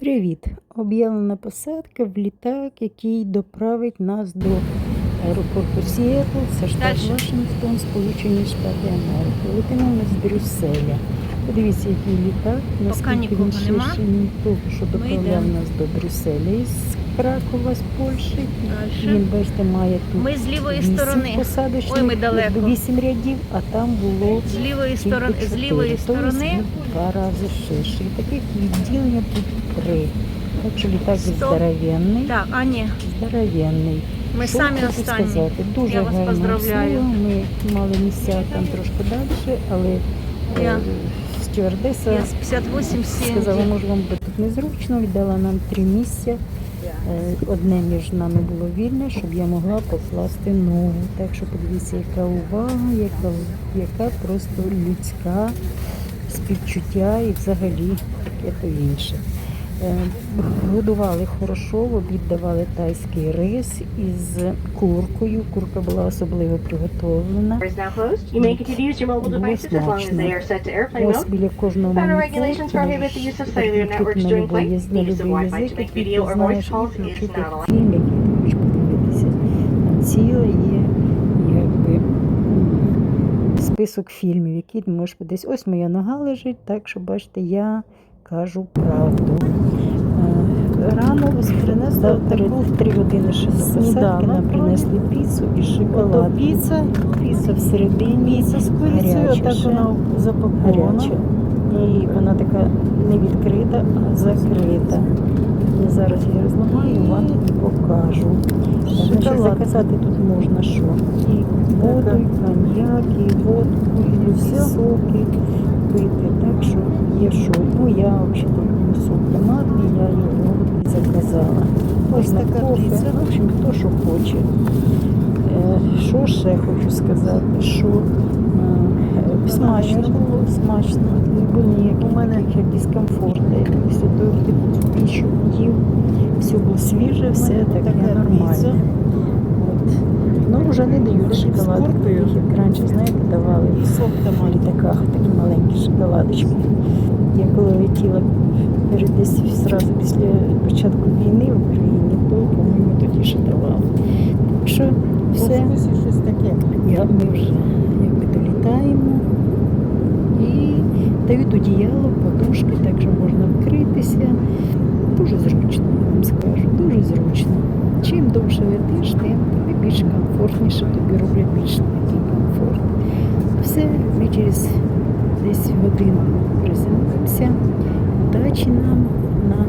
Привіт! Об'явлена посадка в літак, який доправить нас до аеропорту Сіетл, це штат Вашингтон, Сполучені Штати Америки. Летимо ми з Брюсселя. Подивіться, який літак, наскільки нікого він ширший, ніж того, що доправляв нас до Брюсселя Кракова, з Польщі. Дальше. Він, бачите, має тут Ми з лівої сторони. посадочних, Ой, ми далеко. вісім рядів, а там було З лівої сторони, з лівої Тобто сторони два рази ширший. Таких відділення тут три. Так що літак здоровенний. Так, а ні, Здоровенний. ми Що самі хочу останні. сказати, дуже Я вас гарно поздравляю. Ми мали місця там трошки далі, але е, Я- стюардеса Я з 58 сказала, може вам буде тут незручно, віддала нам три місця. Е, Одне між нами було вільне, щоб я могла покласти ногу. Так що подивіться, яка увага, яка, яка просто людська співчуття і взагалі таке то інше. Е, Годували хорошо, в обід давали тайський рис із куркою. Курка була особливо приготовлена. Було смачно. Ось біля кожного відкрити networks на during любий язик, який ти знаєш, і включити фільм, який ти хочеш подивитися. Там ціле є якби список фільмів, які ти можеш подивитися. Ось моя нога лежить, так що бачите, я кажу правду. Рано ось принесли таку в три години ще посадки нам принесли піцу і шоколад. піца, Піца всередині піца з курицею, так вона запакована. гаряча. І вона така не відкрита, а закрита. Я зараз її розламаю, вам покажу. Значить, заказати тут можна що? І воду, і коньяк, і водку, і Всьо. соки пити. Так що є що. Ну я взагалі люблю сок томатний, я його і заказала. Ось Можна така піца. в общем, хто що хоче. Е, Що ще хочу сказати? Що е, смачно було, смачно. Не було ніяких у мене. Все до піщу їв, все було свіже, все таке піца. От. Ну, вже не дають З шоколад, куркою. таких, як раніше, знаєте, давали сок в літаках такі маленькі шоколадочки. Я коли летіла перед десь зразу після початку війни в Україні, то, по-моєму, тоді ще давали. Так що все, щось таке. я, ми вже якби долітаємо і дають одіяло, подушки, так що можна вкритися. Дуже зручно, я вам скажу, дуже зручно. Чим довше летиш, тим тобі більш комфортніше, тобі роблять більш такий комфорт. Все, ми через десь годину приземлимося. Удачі нам на